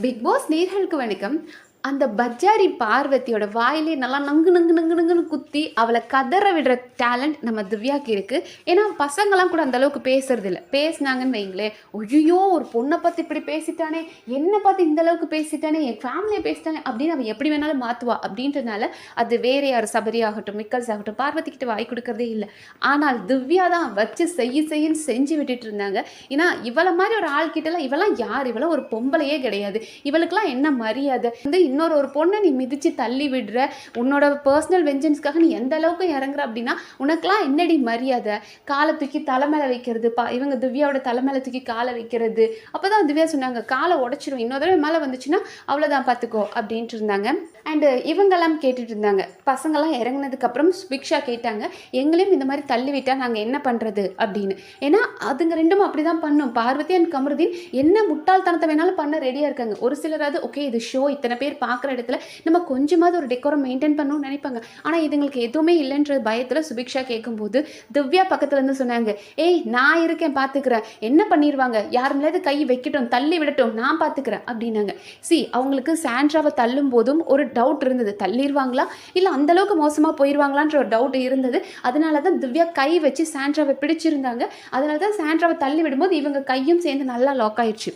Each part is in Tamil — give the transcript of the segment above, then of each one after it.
பிக் பாஸ் நேர்களுக்கு வணக்கம் அந்த பஜாரி பார்வதியோட வாயிலே நல்லா நங்கு நங்கு நங்கு நங்குன்னு குத்தி அவளை கதற விடுற டேலண்ட் நம்ம திவ்யாக்கு இருக்குது ஏன்னா பசங்களாம் கூட அந்தளவுக்கு பேசுறதில்ல. பேசுறது இல்லை பேசுனாங்கன்னு வைங்களேன் ஐயோ ஒரு பொண்ணை பார்த்து இப்படி பேசிட்டானே என்னை பார்த்து இந்த அளவுக்கு பேசிட்டானே என் ஃபேமிலியை பேசிட்டானே அப்படின்னு அவன் எப்படி வேணாலும் மாற்றுவா அப்படின்றதுனால அது வேற யார் சபரி ஆகட்டும் மிக்கல்ஸ் ஆகட்டும் பார்வதி கிட்ட வாய் கொடுக்கறதே இல்லை. ஆனால் திவ்யா தான் வச்சு செய்ய செய்யன்னு செஞ்சு விட்டுட்டு இருந்தாங்க. ஏன்னா இவளை மாதிரி ஒரு ஆள் கிட்டலாம் இவெல்லாம் யார்? இவெல்லாம் ஒரு பொம்பளையே கிடையாது. இவளுக்கெல்லாம் என்ன மரியாதை? வந்து இன்னொரு ஒரு பொண்ணை நீ மிதித்து தள்ளி விடுற உன்னோட பர்சனல் வெஞ்சன்ஸ்க்காக நீ எந்த அளவுக்கு இறங்குற அப்படின்னா உனக்கெல்லாம் என்னடி மரியாதை? காலை தூக்கி தலை மேலே வைக்கிறது பா இவங்க திவ்யாவோட தலை மேலே தூக்கி காலை வைக்கிறது. அப்போ தான் திவ்யா சொன்னாங்க காலை உடச்சிடும் இன்னொரு தடவை மேலே வந்துச்சுன்னா அவ்வளோதான் பார்த்துக்கோ அப்படின்ட்டு இருந்தாங்க. அண்டு uh, இவங்கெல்லாம் கேட்டுட்டு இருந்தாங்க பசங்கள்லாம் இறங்குனதுக்கப்புறம் சுபிக்ஷா கேட்டாங்க எங்களையும் இந்த மாதிரி தள்ளிவிட்டால் நாங்கள் என்ன பண்ணுறது அப்படின்னு. ஏன்னா அதுங்க ரெண்டும் அப்படி தான் பண்ணும். பார்வதி அண்ட் கமருதீன் என்ன முட்டாள்தனத்தை வேணாலும் பண்ண ரெடியாக இருக்காங்க. ஒரு சிலராவது ஓகே இது ஷோ இத்தனை பேர் பார்க்குற இடத்துல நம்ம கொஞ்சமாவது ஒரு டெக்கோரம் மெயின்டைன் பண்ணணும்னு நினைப்பாங்க. ஆனால் இதுங்களுக்கு எதுவுமே இல்லைன்ற பயத்தில் சுபிக்ஷா கேட்கும்போது திவ்யா பக்கத்துலேருந்து சொன்னாங்க ஏய் நான் இருக்கேன் பார்த்துக்கிறேன் என்ன பண்ணிடுவாங்க யார் மேலேயாவது கை வைக்கட்டும் தள்ளி விடட்டும். நான் பார்த்துக்கிறேன் அப்படின்னாங்க. சி அவங்களுக்கு சாண்ட்ராவை தள்ளும் போதும் ஒரு டவுட் இருந்தது. தள்ளிடுவாங்களா? இல்லை அந்த அளவுக்கு மோசமாக போயிடுவாங்களான்ற ஒரு டவுட் இருந்தது. அதனால தான் திவ்யா கை வச்சு சாண்ட்ராவை பிடிச்சிருந்தாங்க. அதனால தான் சாண்ட்ராவை தள்ளி விடும்போது இவங்க கையும் சேர்ந்து நல்லா லாக் ஆயிடுச்சு.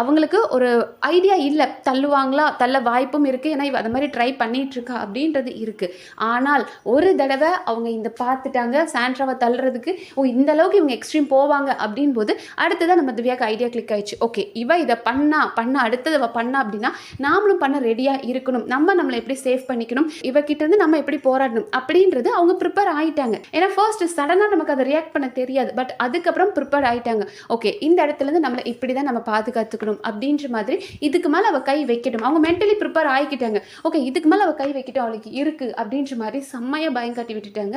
அவங்களுக்கு ஒரு ஐடியா இல்லை. தள்ளுவாங்களா? தள்ள வாய்ப்பும் இருக்குது ஏன்னா இவ அது மாதிரி ட்ரை பண்ணிகிட்ருக்கா அப்படின்றது இருக்குது ஆனால் ஒரு தடவை அவங்க இந்த பார்த்துட்டாங்க. சாண்ட்ராவை தள்ளுறதுக்கு ஓ இந்த அளவுக்கு இவங்க எக்ஸ்ட்ரீம் போவாங்க அப்படின் போது அடுத்ததான் நம்ம திவ்யாக்கு ஐடியா கிளிக் ஆயிடுச்சு. ஓகே இவ இதை பண்ணா பண்ணா அடுத்தது அவ பண்ணா அப்படின்னா நாமளும் பண்ண ரெடியாக இருக்கணும். நம்ம நம்மளை எப்படி சேவ் பண்ணிக்கணும்? இவகிட்ட இருந்து நம்ம எப்படி போராடணும்? அப்படின்றது அவங்க ப்ரிப்பேர் ஆயிட்டாங்க. ஏன்னா ஃபர்ஸ்ட் சடனாக நமக்கு அதை ரியாக்ட் பண்ண தெரியாது. பட் அதுக்கப்புறம் ப்ரிப்பேர் ஆயிட்டாங்க. ஓகே இந்த இடத்துல இருந்து நம்மளை இப்படி தான் நம்ம பாதுகாத்துக்கணும் அப்படின்ற மாதிரி இதுக்கு மேலே அவள் கை வைக்கட்டும். அவங்க மென்டலி ப்ரிப்பேர் ஆகிக்கிட்டாங்க ஓகே இதுக்கு மேலே அவள் கை வைக்கட்டும். அவளுக்கு இருக்குது அப்படின்ற மாதிரி செம்மையாக பயம் காட்டி விட்டுட்டாங்க.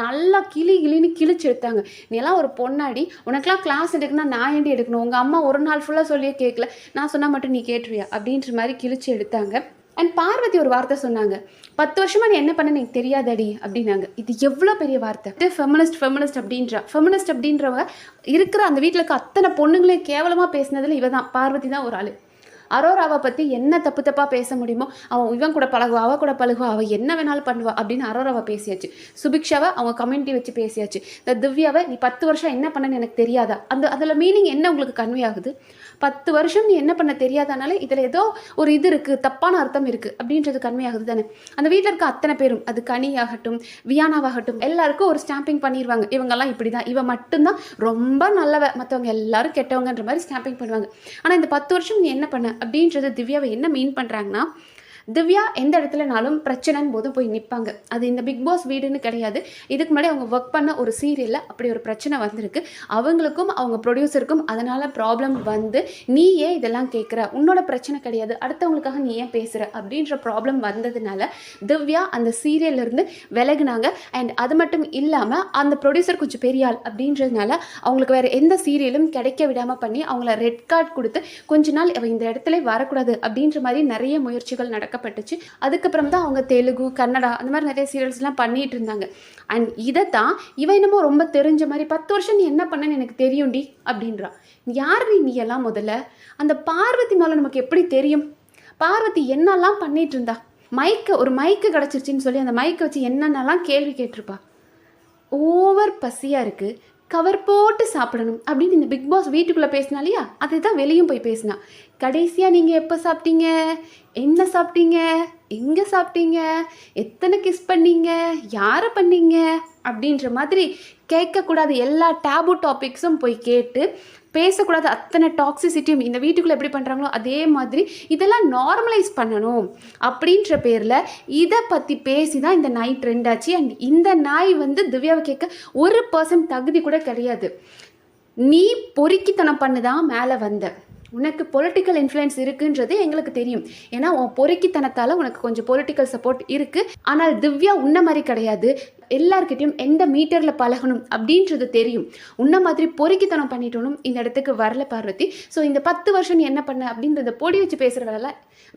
நல்லா கிளி கிளின்னு கிழிச்சு எடுத்தாங்க. நீ எல்லாம் ஒரு பொண்ணாடி. உனக்கெல்லாம் கிளாஸ் எடுக்கணும்னா நான் ஏண்டி எடுக்கணும்? உங்கள் அம்மா ஒரு நாள் ஃபுல்லாக சொல்லியே கேட்கல நான் சொன்னால் மட்டும் நீ கேட்டுருவியா? அப்படின்ற மாதிரி கிழிச்சு எடுத்தாங்க. அண்ட் பார்வதி ஒரு வார்த்தை சொன்னாங்க. பத்து வருஷமா நீ என்ன பண்ண எனக்கு தெரியாதடி அப்படின்னாங்க. இது எவ்வளோ பெரிய வார்த்தை? ஃபெமினிஸ்ட் ஃபெமினிஸ்ட் அப்படின்றா. ஃபெமினிஸ்ட் அப்படின்றவ இருக்கிற அந்த வீட்டில் இருக்க அத்தனை பொண்ணுங்களையும் கேவலமாக பேசினதில் இவ தான் பார்வதி தான் ஒரு ஆள். அரோராவை பற்றி என்ன தப்பு தப்பாக பேச முடியுமோ அவன் இவன் கூட பழகுவா அவ கூட பழகுவா அவள் என்ன வேணாலும் பண்ணுவா அப்படின்னு அரோராவை பேசியாச்சு. சுபிக்ஷாவை அவங்க கம்யூனிட்டி வச்சு பேசியாச்சு. இந்த திவ்யாவை நீ பத்து வருஷம் என்ன பண்ணன்னு எனக்கு தெரியாதா? அந்த அதில் மீனிங் என்ன உங்களுக்கு கன்வே ஆகுது? பத்து வருஷம் நீ என்ன பண்ண தெரியாதனால இதில் ஏதோ ஒரு இது இருக்குது தப்பான அர்த்தம் இருக்குது அப்படின்றது கண்மையாகுது தானே. அந்த வீட்டில் இருக்க அத்தனை பேரும் அது கனி ஆகட்டும் வியானாவாகட்டும் எல்லாருக்கும் ஒரு ஸ்டாம்பிங் பண்ணிடுவாங்க இவங்கெல்லாம் இப்படி தான் இவன் மட்டும்தான். ரொம்ப நல்லவ. மற்றவங்க எல்லாரும் கெட்டவங்கன்ற மாதிரி ஸ்டாம்பிங் பண்ணுவாங்க. ஆனால் இந்த பத்து வருஷம் நீ என்ன பண்ண அப்படின்றது திவ்யாவை என்ன மீன் பண்ணுறாங்கன்னா திவ்யா எந்த இடத்துலனாலும் பிரச்சனைன்னு போது போய் நிற்பாங்க அது இந்த பிக் பாஸ் வீடுன்னு கிடையாது. இதுக்கு முன்னாடி அவங்க ஒர்க் பண்ண ஒரு சீரியலில் அப்படி ஒரு பிரச்சனை வந்திருக்கு. அவங்களுக்கும் அவங்க ப்ரொடியூசருக்கும் அதனால் ப்ராப்ளம் வந்து நீ ஏன் இதெல்லாம் கேட்குற உன்னோட பிரச்சனை கிடையாது. அடுத்தவங்களுக்காக நீ ஏன் பேசுகிற அப்படின்ற ப்ராப்ளம் வந்ததுனால திவ்யா அந்த சீரியல்ல இருந்து அண்ட் அது மட்டும் இல்லாமல் அந்த ப்ரொடியூசர் கொஞ்சம் பெரியாள் அப்படின்றதுனால அவங்களுக்கு வேறு எந்த சீரியலும் கிடைக்க விடாமல் பண்ணி அவங்கள ரெட் கார்டு கொடுத்து கொஞ்ச நாள் இவ இந்த இடத்துல வரக்கூடாது அப்படின்ற மாதிரி நிறைய முயற்சிகள் பார்க்கப்பட்டுச்சு அதுக்கப்புறம் தான் அவங்க தெலுங்கு கன்னடா அந்த மாதிரி நிறைய சீரியல்ஸ்லாம் பண்ணிட்டு இருந்தாங்க. அண்ட் இதை தான் இவன் என்னமோ ரொம்ப தெரிஞ்ச மாதிரி பத்து வருஷம் நீ என்ன பண்ணன்னு எனக்கு தெரியும்டி அப்படின்றா. யார் நீ எல்லாம் முதல்ல? அந்த பார்வதி மேலே நமக்கு எப்படி தெரியும்? பார்வதி என்னெல்லாம் பண்ணிட்டு இருந்தா? மைக்கு ஒரு மைக்கு கிடச்சிருச்சின்னு சொல்லி அந்த மைக்கை வச்சு என்னென்னலாம் கேள்வி கேட்டிருப்பா? ஓவர் பசியாக இருக்குது கவர் போட்டு சாப்பிடணும். அப்படின்னு இந்த பிக் பாஸ் வீட்டுக்குள்ளே பேசினாலையா அதை தான் வெளியும் போய் பேசினா. கடைசியாக நீங்கள் எப்போ சாப்பிட்டீங்க? என்ன சாப்பிட்டீங்க? எங்கே சாப்பிட்டீங்க? எத்தனை கிஸ் பண்ணீங்க? யாரை பண்ணீங்க? அப்படின்ற மாதிரி கேட்கக்கூடாது எல்லா டேபு டாபிக்ஸும் போய் கேட்டு பேசக்கூடாது அத்தனை டாக்ஸிசிட்டியும் இந்த வீட்டுக்குள்ளே எப்படி பண்ணுறாங்களோ அதே மாதிரி இதெல்லாம் நார்மலைஸ் பண்ணணும் அப்படின்ற பேரில் இதை பற்றி பேசி தான் இந்த நாய் ட்ரெண்ட் ஆச்சு. அண்ட் இந்த நாய் வந்து திவ்யாவை கேட்க ஒரு பர்சன்ட் தகுதி கூட கிடையாது. நீ பொறுக்கித்தனம் பண்ணு தான் மேலே வந்த. உனக்கு பொலிட்டிக்கல் இன்ஃப்ளூயன்ஸ் இருக்குன்றது எங்களுக்கு தெரியும். ஏன்னா உன் பொறுக்கித்தனத்தால் உனக்கு கொஞ்சம் பொலிட்டிக்கல் சப்போர்ட் இருக்குது ஆனால் திவ்யா உன்ன மாதிரி கிடையாது. எல்லார்கிட்டையும் எந்த மீட்டரில் பழகணும் அப்படின்றது தெரியும். உன்ன மாதிரி பொறுக்கித்தனம் பண்ணிட்டோனும் இந்த இடத்துக்கு வரல பார்வதி. ஸோ இந்த பத்து வருஷம் நீ என்ன பண்ண அப்படின்றத பொடி வச்சு பேசுகிற வேலை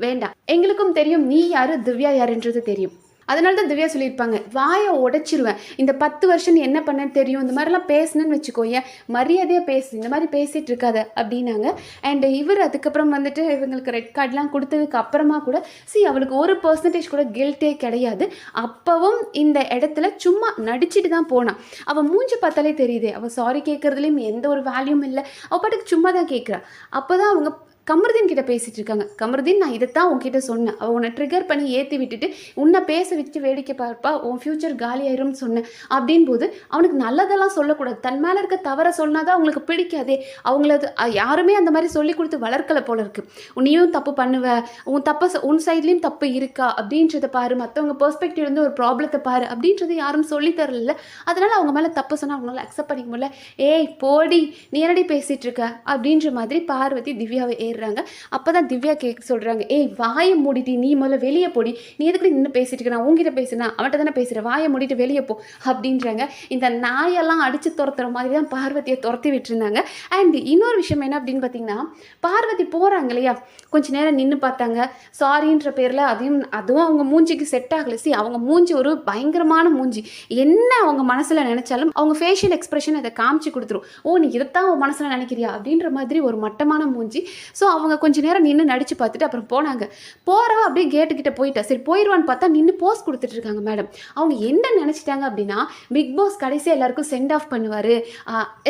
வேண்டாம். எங்களுக்கும் தெரியும் நீ யாரு திவ்யா யாருன்றது தெரியும். அதனால தான் திவ்யா சொல்லியிருப்பாங்க வாயை உடைச்சிருவேன். இந்த பத்து வருஷம் நீ என்ன பண்ணேன்னு தெரியும். இந்த மாதிரிலாம் பேசுனேன்னு வச்சுக்கோங்க மரியாதையாக பேசு. இந்த மாதிரி பேசிகிட்டு இருக்காத. அப்படின்னாங்க. அண்ட் இவர் அதுக்கப்புறம் வந்துட்டு இவங்களுக்கு ரெட் கார்டெலாம் கொடுத்ததுக்கு அப்புறமா கூட சி அவளுக்கு ஒரு பர்சன்டேஜ் கூட கில்ட்டே கிடையாது. அப்போவும் இந்த இடத்துல சும்மா நடிச்சிட்டு தான் போனான் அவள் மூஞ்சி பார்த்தாலே தெரியுது. அவள் சாரி கேட்குறதுலேயும் எந்த ஒரு வேல்யூம் இல்லை. அவள் பாட்டுக்கு சும்மா தான் கேட்குறா அப்போ தான் அவங்க கமருதீன் கிட்ட பேசிட்டு இருக்காங்க. கமருதீன் நான் இதைத்தான் உன்கிட்ட சொன்னேன். அவள் உன்னை ட்ரிகர் பண்ணி ஏற்றி விட்டுட்டு உன்னை பேச வச்சு வேடிக்கை பார்ப்பா உன் ஃப்யூச்சர் காலியாயிரும்னு சொன்னேன். அப்படின் போது அவனுக்கு நல்லதெல்லாம் சொல்லக்கூடாது. தன் மேலே இருக்க தவற சொன்னாதான் அவங்களுக்கு பிடிக்காதே. அவங்களது யாருமே அந்த மாதிரி சொல்லி கொடுத்து வளர்க்கலை போல இருக்கு. நீயும் தப்பு பண்ணுவ. உன் தப்பை ச- உன் சைட்லேயும் தப்பு இருக்கா? அப்படின்றத பாரு. மற்றவங்க பெர்ஸ்பெக்டிவ் இருந்து ஒரு ப்ராப்ளத்தை பாரு. அப்படின்றது யாரும் சொல்லி தரல. அதனால அவங்க மேலே தப்பு சொன்னால் அவங்களால அக்செப்ட் பண்ணிக்க முடியல. ஏய் போடி நீ என்னடி பேசிட்டு இருக்க? அப்படின்ற மாதிரி பார்வதி திவ்யாவை போயிடுறாங்க அப்போ தான் திவ்யா கேட்க சொல்கிறாங்க ஏய் வாயை மூடிட்டு நீ முதல்ல வெளியே போடி. நீ எதுக்கு நின்று பேசிட்டு இருக்க? நான் உங்ககிட்ட பேசுனா அவன்கிட்ட தானே பேசுகிறேன் வாயை மூடிட்டு வெளியே போ. அப்படின்றாங்க. இந்த நாயெல்லாம் அடித்து துரத்துற மாதிரி தான் பார்வதியை துரத்தி விட்டுருந்தாங்க. அண்ட் இன்னொரு விஷயம் என்ன அப்படின்னு பார்த்தீங்கன்னா பார்வதி போகிறாங்க இல்லையா? கொஞ்ச நேரம் நின்று பார்த்தாங்க. சாரின்ற பேரில் அதையும் அதுவும் அவங்க மூஞ்சிக்கு செட் ஆகலை. சி அவங்க மூஞ்சி ஒரு பயங்கரமான மூஞ்சி. என்ன அவங்க மனசில் நினச்சாலும் அவங்க ஃபேஷியல் எக்ஸ்பிரஷன் அதை காமிச்சு கொடுத்துரும். ஓ நீ இதைத்தான் உன் மனசில் நினைக்கிறியா? அப்படின்ற மாதிரி ஒரு மட்டமான மூஞ்சி. ஸோ ஸோ அவங்க கொஞ்ச நேரம் நின்று நடிச்சு பார்த்துட்டு அப்புறம் போனாங்க. போகிறவ அப்படியே கேட்டுக்கிட்ட போயிட்டா. சரி போயிடுவான்னு பார்த்தா நின்று போஸ் கொடுத்துட்டு இருக்காங்க மேடம் அவங்க என்ன நினச்சிட்டாங்க அப்படின்னா பிக் பாஸ் கடைசியாக எல்லாருக்கும் சென்ட் ஆஃப் பண்ணுவார்.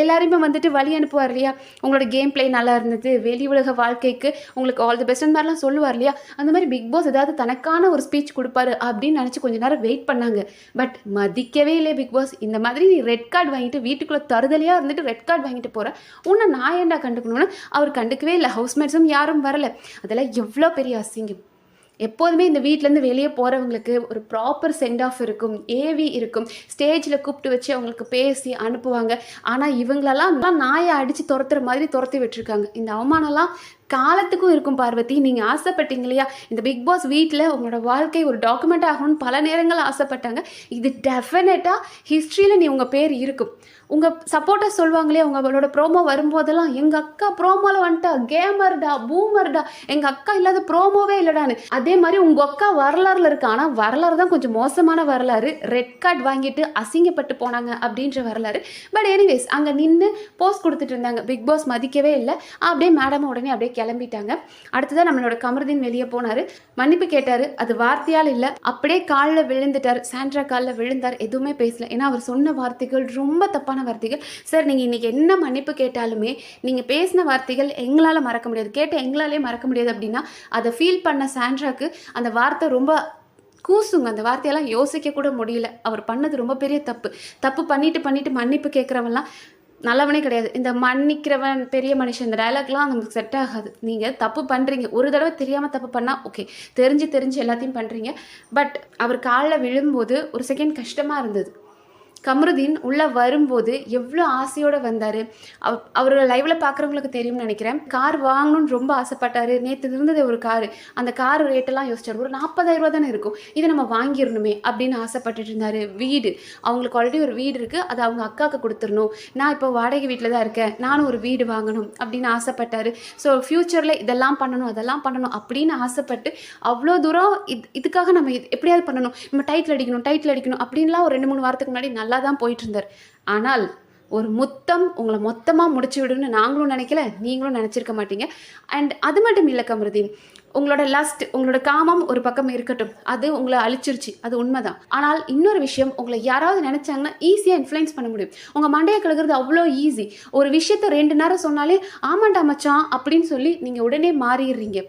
எல்லாருமே வந்துட்டு வழி அனுப்புவார் இல்லையா? உங்களோட கேம் ப்ளே நல்லா இருந்தது. வெளி உலக வாழ்க்கைக்கு உங்களுக்கு ஆல் தி பெஸ்ட் மாதிரிலாம் சொல்லுவார் இல்லையா? அந்த மாதிரி பிக் பாஸ் ஏதாவது தனக்கான ஒரு ஸ்பீச் கொடுப்பாரு அப்படின்னு நினச்சி கொஞ்ச நேரம் வெயிட் பண்ணாங்க. பட் மதிக்கவே இல்லை பிக் பாஸ் இந்த மாதிரி நீ ரெட் கார்டு வாங்கிட்டு வீட்டுக்குள்ளே தருதலையாக இருந்துட்டு ரெட் கார்டு வாங்கிட்டு போகிற உன்னை நான் ஏன்டா கண்டுக்கணும்னு? அவர் கண்டுக்கவே இல்லை. ஹவுஸ்மேட்ஸும் யாரும் வரல. அதெல்லாம் எவ்வளோ பெரிய அசிங்கம். எப்போதுமே இந்த வீட்டிலேருந்து வெளியே போகிறவங்களுக்கு ஒரு ப்ராப்பர் சென்ட் ஆஃப் இருக்கும் ஏவி இருக்கும். ஸ்டேஜில் கூப்பிட்டு வச்சு அவங்களுக்கு பேசி அனுப்புவாங்க. ஆனால் இவங்களெல்லாம் நாயை அடித்து துரத்துற மாதிரி துரத்தி விட்டுருக்காங்க. இந்த அவமானம்லாம் காலத்துக்கும் இருக்கும் பார்வதி. நீங்கள் ஆசைப்பட்டீங்க இல்லையா? இந்த பிக் பாஸ் வீட்டில் உங்களோட வாழ்க்கை ஒரு டாக்குமெண்ட் ஆகணும்னு பல நேரங்கள் ஆசைப்பட்டாங்க. இது டெஃபினட்டாக ஹிஸ்ட்ரியில் நீ உங்கள் பேர் இருக்கும். உங்கள் சப்போர்ட்டர்ஸ் சொல்லுவாங்களே உங்களோட ப்ரோமோ வரும்போதெல்லாம் எங்கள் அக்கா ப்ரோமோவில் வந்துட்டா கேமர்டா பூமர்டா எங்கள் அக்கா இல்லாத ப்ரோமோவே இல்லைடான்னு. அதே மாதிரி உங்கள் அக்கா வரலாறுல இருக்கு. ஆனால் வரலாறு தான் கொஞ்சம் மோசமான வரலாறு. ரெட் கார்டு வாங்கிட்டு அசிங்கப்பட்டு போனாங்க அப்படின்ற வரலாறு. பட் எனிவேஸ் அங்கே நின்று போஸ்ட் கொடுத்துட்டு இருந்தாங்க. பிக் பாஸ் மதிக்கவே இல்லை. அப்படியே மேடம் உடனே அப்படியே கிளம்பிட்டாங்க. அடுத்ததான் நம்மளோட கமருதீன் வெளியே போனார். மன்னிப்பு கேட்டார். அது வார்த்தையால் இல்லை. அப்படியே காலில் விழுந்துட்டார். சாண்ட்ரா காலில் விழுந்தார். எதுவுமே பேசல. ஏன்னா அவர் சொன்ன வார்த்தைகள் ரொம்ப தப்பான வார்த்தைகள். சார் நீங்கள் இன்றைக்கி என்ன மன்னிப்பு கேட்டாலுமே நீங்கள் பேசின வார்த்தைகள் எங்களால் மறக்க முடியாது. கேட்ட எங்களாலே மறக்க முடியாது அப்படின்னா அதை ஃபீல் பண்ண சாண்ட்ராக்கு அந்த வார்த்தை ரொம்ப கூசுங்க. அந்த வார்த்தையெல்லாம் யோசிக்க கூட முடியல. அவர் பண்ணது ரொம்ப பெரிய தப்பு. தப்பு பண்ணிட்டு பண்ணிட்டு மன்னிப்பு கேட்குறவெல்லாம் நல்லவனே கிடையாது. இந்த மன்னிக்கிறவன் பெரிய மனுஷன் இந்த டைலாக்லாம் நமக்கு செட் ஆகாது. நீங்கள் தப்பு பண்ணுறீங்க ஒரு தடவை தெரியாமல் தப்பு பண்ணால் ஓகே தெரிஞ்சு தெரிஞ்சு எல்லாத்தையும் பண்ணுறீங்க பட் அவர் காலில் விழும்போது ஒரு செகண்ட் கஷ்டமாக இருந்தது. கமருதீன் உள்ளே வரும்போது எவ்வளோ ஆசையோடு வந்தார். அவ் அவர் லைவில் பார்க்குறவங்களுக்கு தெரியும்னு நினைக்கிறேன். கார் வாங்கணும்னு ரொம்ப ஆசைப்பட்டார். நேற்று இருந்தது ஒரு கார். அந்த கார் ரேட்டெல்லாம் யோசிச்சார். ஒரு 40000 தானே இருக்கும். இதை நம்ம வாங்கிடணுமே அப்படின்னு ஆசைப்பட்டுட்டு இருந்தார். வீடு. அவங்களுக்கு ஆல்ரெடி ஒரு வீடு இருக்குது அதை அவங்க அக்காவுக்கு கொடுத்துடணும். நான் இப்போ வாடகை வீட்டில் தான் இருக்கேன். நானும் ஒரு வீடு வாங்கணும் அப்படின்னு ஆசைப்பட்டார். ஸோ ஃப்யூச்சரில் இதெல்லாம் பண்ணணும் அதெல்லாம் பண்ணணும் அப்படின்னு ஆசைப்பட்டு அவ்வளோ தூரம் இது இதுக்காக நம்ம எப்படியாவது பண்ணணும். நம்ம டைட்டில் அடிக்கணும் டைட்டில் அடிக்கணும் அப்படின்லாம் ஒரு ரெண்டு மூணு வாரத்துக்கு முன்னாடி நல்லா தான் போயிட்டுருந்தார். ஆனால் ஒரு முத்தம் உங்களை மொத்தமாக முடிச்சு விடுன்னு நாங்களும் நினைக்கல நீங்களும் நினச்சிருக்க மாட்டீங்க. அண்ட் அது மட்டும் இல்லை கமருதீன் உங்களோட லஸ்ட் உங்களோட காமம் ஒரு பக்கம் இருக்கட்டும். அது உங்களை அழிச்சிருச்சு. அது உண்மைதான். ஆனால் இன்னொரு விஷயம் உங்களை யாராவது நினச்சாங்கன்னா ஈஸியாக இன்ஃப்ளூயன்ஸ் பண்ண முடியும். உங்கள் மண்டையை கழுகுறது அவ்வளோ ஈஸி ஒரு விஷயத்த ரெண்டு நேரம் சொன்னாலே ஆமாண்டா மச்சான் அப்படின்னு சொல்லி நீங்கள் உடனே மாறிடுறீங்க.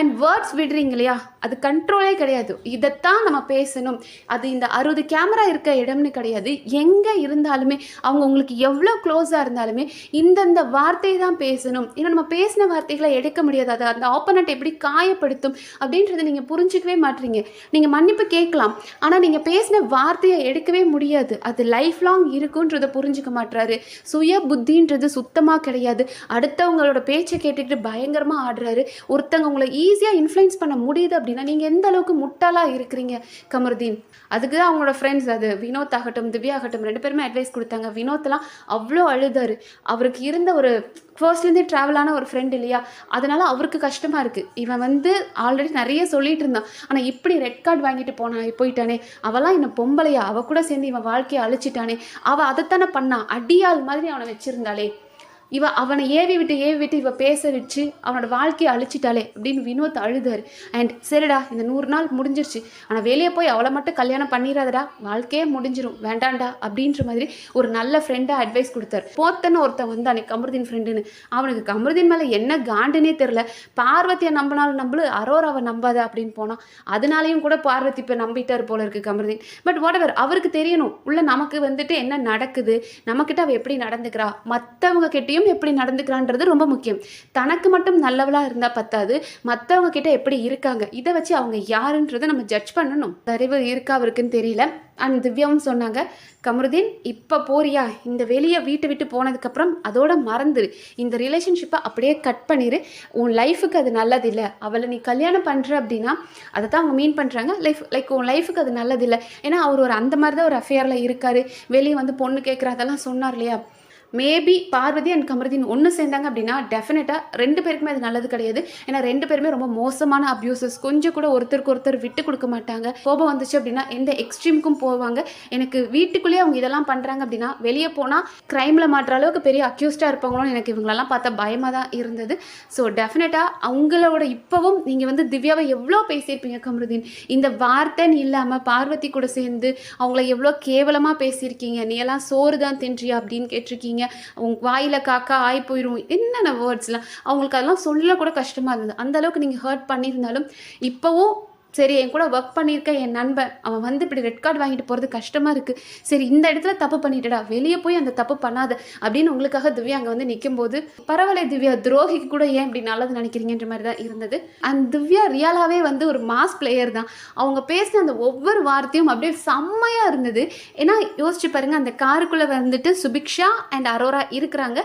அண்ட் வேர்ட்ஸ் விடுறீங்க இல்லையா? அது கண்ட்ரோலே கிடையாது. இதைத்தான் நம்ம பேசணும். அது இந்த அறுபது கேமரா இருக்க இடம்னு கிடையாது. எங்கே இருந்தாலுமே அவங்க உங்களுக்கு எவ்வளோ க்ளோஸாக இருந்தாலுமே இந்தந்த வார்த்தையை தான் பேசணும். ஏன்னா நம்ம பேசின வார்த்தைகளை எடுக்க முடியாது. அதை அந்த ஆப்போனண்ட் எப்படி காயப்படுத்தும் அப்படின்றத நீங்கள் புரிஞ்சிக்கவே மாட்டீங்க. நீங்கள் மன்னிப்பு கேட்கலாம். ஆனால் நீங்கள் பேசின வார்த்தையை எடுக்கவே முடியாது. அது லைஃப் லாங் இருக்குன்றதை புரிஞ்சுக்க மாட்றாரு. சுய புத்தின்றது சுத்தமாக கிடையாது. அடுத்தவங்களோட பேச்சை கேட்டுக்கிட்டு பயங்கரமாக ஆடுறாரு. ஒருத்தங்க உங்களை ஈஸியாக இன்ஃப்ளூயன்ஸ் பண்ண முடியுது அப்படின்னா நீங்கள் எந்த அளவுக்கு முட்டாளாக இருக்கிறீங்க கமருதீன்? அதுக்கு தான் அவங்களோட ஃப்ரெண்ட்ஸ் அது. வினோத் ஆகட்டும் திவ்யா ஆகட்டும் ரெண்டு பேருமே அட்வைஸ் கொடுத்தாங்க. வினோத்லாம் அவ்வளோ அழுதாரு. அவருக்கு இருந்த ஒரு ஃபர்ஸ்ட்லேருந்தே ட்ராவலான ஒரு ஃப்ரெண்ட் இல்லையா? அதனால அவருக்கு கஷ்டமாக இருக்குது இவன் வந்து ஆல்ரெடி நிறைய சொல்லிட்டு இருந்தான். ஆனால் இப்படி ரெட் கார்டு வாங்கிட்டு போனான் போயிட்டானே. அவளாம் என்ன பொம்பளையா? அவ கூட சேர்ந்து இவன் வாழ்க்கையை அழிச்சிட்டானே. அவள் அதைத்தானே பண்ணான் அடியாள் மாதிரி அவனை வச்சுருந்தாளே. இவ அவனை ஏவி விட்டு ஏவி விட்டு இவ பேச வச்சு அவனோட வாழ்க்கையை அழிச்சிட்டாளே அப்படின்னு வினோத் அழுதாரு. அண்ட் சரிடா இந்த நூறு நாள் முடிஞ்சிருச்சு. ஆனால் வெளியே போய் அவளை மட்டும் கல்யாணம் பண்ணிடாதடா வாழ்க்கையே முடிஞ்சிடும் வேண்டாண்டா அப்படின்ற மாதிரி ஒரு நல்ல ஃப்ரெண்டாக அட்வைஸ் கொடுத்தாரு. போத்தன்னு ஒருத்தன் வந்தானே கமருதீன் ஃப்ரெண்டுன்னு அவனுக்கு கமருதீன் மேலே என்ன காண்டுனே தெரில பார்வதியை நம்பினாலும் நம்பளு அரோராவை நம்பாத அப்படின்னு போனான். அதனாலையும் கூட பார்வதி இப்போ நம்பிட்டார் போல இருக்கு கமருதீன் பட் வாட் அவருக்கு தெரியணும். உள்ள நமக்கு வந்துட்டு என்ன நடக்குது? நம்மக்கிட்ட அவள் எப்படி நடந்துக்கிறா? மற்றவங்க கிட்டேயும் எப்படி நடந்துக்கிறான்றது ரொம்ப முக்கியம். தனக்கு மட்டும் நல்லவளாக இருந்தால் பத்தாது. மற்றவங்க கிட்ட எப்படி இருக்காங்க? இதை வச்சு அவங்க யாருன்றதை நம்ம ஜட்ஜ் பண்ணணும். அறிவு இருக்கா அவருக்குன்னு தெரியல. அண்ட் திவ்யாவும் சொன்னாங்க கமருதீன் இப்போ போறியா? இந்த வெளியே வீட்டை விட்டு போனதுக்கப்புறம் அதோட மறந்துரு. இந்த ரிலேஷன்ஷிப்பை அப்படியே கட் பண்ணிடு உன் லைஃபுக்கு அது நல்லது இல்லை அவளை நீ கல்யாணம் பண்ணுற அப்படின்னா அதை தான் அவங்க மீன் பண்ணுறாங்க லைஃப் லைக் உன் லைஃபுக்கு அது நல்லது இல்லை ஏன்னா அவர் ஒரு அந்த மாதிரி தான் ஒரு அஃபேரில் இருக்கார். வெளியே வந்து பொண்ணு கேட்குற அதெல்லாம் சொன்னார் இல்லையா? மேபி பார்வதி அண்ட் கமருதீன் ஒன்று சேர்ந்தாங்க அப்படின்னா டெஃபினட்டாக ரெண்டு பேருக்குமே அது நல்லது கிடையாது. ஏன்னா ரெண்டு பேருமே ரொம்ப மோசமான அப்யூசஸ் கொஞ்சம் கூட ஒருத்தருக்கு ஒருத்தர் விட்டு கொடுக்க மாட்டாங்க. கோபம் வந்துச்சு அப்படின்னா எந்த எக்ஸ்ட்ரீமுக்கும் போவாங்க. எனக்கு வீட்டுக்குள்ளேயே அவங்க இதெல்லாம் பண்ணுறாங்க அப்படின்னா வெளியே போனால் க்ரைமில் மாட்டுற அளவுக்கு பெரிய அக்யூஸ்டாக இருப்பாங்களோன்னு எனக்கு இவங்களெல்லாம் பார்த்தா பயமாக தான் இருந்தது. ஸோ டெஃபினட்டாக அவங்களோட இப்போவும் நீங்கள் வந்து திவ்யாவை எவ்வளோ பேசியிருப்பீங்க கமருதீன்? இந்த வார்த்தைன்னு இல்லாமல் பார்வதி கூட சேர்ந்து அவங்கள எவ்வளோ கேவலமாக பேசியிருக்கீங்க? நீ எல்லாம் சோறு தான் தின்றியா அப்படின்னு கேட்டிருக்கீங்க. உங்க வாயில் காக்கா ஆய் போயிடும் என்னென்ன வேர்ட்ஸ்லாம் அவங்களுக்கு அதெல்லாம் சொல்ல கூட கஷ்டமாக இருந்தது. அந்த அளவுக்கு நீங்கள் ஹர்ட் பண்ணியிருந்தாலும் இப்போவும் சரி என் கூட ஒர்க் பண்ணியிருக்க என் நண்பன் அவன் வந்து இப்படி ரெட் கார்டு வாங்கிட்டு போகிறது கஷ்டமாக இருக்குது சரி இந்த இடத்துல தப்பு பண்ணிட்டடா வெளியே போய் அந்த தப்பு பண்ணாத அப்படின்னு உங்களுக்காக திவ்யா அங்கே வந்து நிற்கும்போது பரவாயில்ல திவ்யா துரோகிக்கு கூட ஏன் இப்படி நல்லது நினைக்கிறீங்கன்ற மாதிரி தான் இருந்தது. அண்ட் திவ்யா ரியலாகவே வந்து ஒரு மாஸ் பிளேயர் தான். அவங்க பேசின அந்த ஒவ்வொரு வார்த்தையும் அப்படியே செம்மையாக இருந்தது. ஏன்னா யோசிச்சு பாருங்கள் அந்த காருக்குள்ளே வந்துட்டு சுபிக்ஷா அண்ட் அரோரா இருக்கிறாங்க.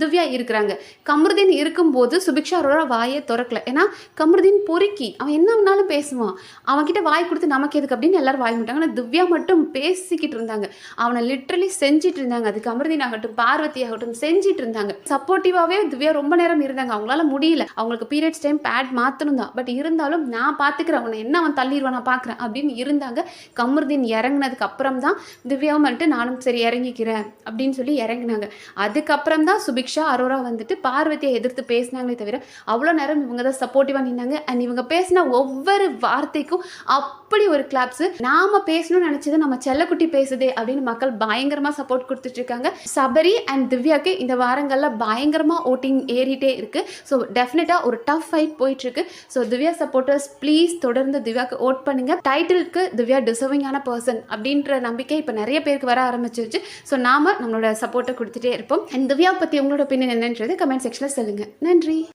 திவ்யா இருக்கிறாங்க. கமருதீன் இருக்கும்போது சுபிக்ஷா அரோரா வாயே திறக்கல. ஏன்னா கமருதீன் பொறுக்கி. அவன் என்ன வேணாலும் பேசுவான். அவன்கிட்ட வாய் கொடுத்து நமக்கு எதுக்கு அப்படின்னு எல்லாரும் வாய் விட்டாங்க ஆனால் திவ்யா மட்டும் பேசிக்கிட்டு இருந்தாங்க. அவனை லிட்ரலி செஞ்சிட்டு இருந்தாங்க. அது கமருதீன் ஆகட்டும் பார்வதி ஆகட்டும் செஞ்சிட்டு இருந்தாங்க. சப்போர்ட்டிவாகவே திவ்யா ரொம்ப நேரம் இருந்தாங்க. அவங்களால முடியல. அவங்களுக்கு பீரியட்ஸ் டைம் பேட் மாற்றணும் தான். பட் இருந்தாலும் நான் பார்த்துக்கிறேன் அவனை என்ன அவன் தள்ளிடுவான் நான் பார்க்குறேன் அப்படின்னு இருந்தாங்க. கமருதீன் இறங்கினதுக்கு அப்புறம் தான் திவ்யாவும் வந்துட்டு நானும் சரி இறங்கிக்கிறேன். அப்படின்னு சொல்லி இறங்கினாங்க. அதுக்கப்புறம் தான் சுபிக்ஷா அரோரா வந்துட்டு பார்வதியை எதிர்த்து பேசினாங்களே தவிர அவ்வளோ நேரம் இவங்க தான் சப்போர்ட்டிவாக நின்னாங்க. அண்ட் இவங்க பேசின ஒவ்வொரு வார்த்தைக்கும் அப்படி ஒரு கிளாப்ஸ் நாம பேசணும்னு நினச்சது நம்ம செல்லக்குட்டி பேசுதே அப்படின்னு மக்கள் பயங்கரமாக சப்போர்ட் கொடுத்துட்டு இருக்காங்க. சபரி அண்ட் திவ்யாக்கு இந்த வாரங்களில் பயங்கரமாக ஓட்டிங் ஏறிட்டே இருக்கு. ஸோ டெஃபினட்டாக ஒரு டஃப் ஃபைட் போயிட்டு இருக்கு. ஸோ திவ்யா சப்போர்ட்டர்ஸ் ப்ளீஸ் தொடர்ந்து திவ்யாக்கு ஓட் பண்ணுங்க. டைட்டிலுக்கு திவ்யா டிசர்விங்கான பர்சன் அப்படின்ற நம்பிக்கை இப்போ நிறைய பேருக்கு வர ஆரம்பிச்சிருச்சு. ஸோ நாம நம்மளோட சப்போர்ட்டை கொடுத்துட்டே இருப்போம். அண்ட் திவ்யா பற்றி உங்களோட ஒப்பீனியன் என்னன்றது கமெண்ட் செக்ஷனில் சொல்லுங்கள் நன்றி.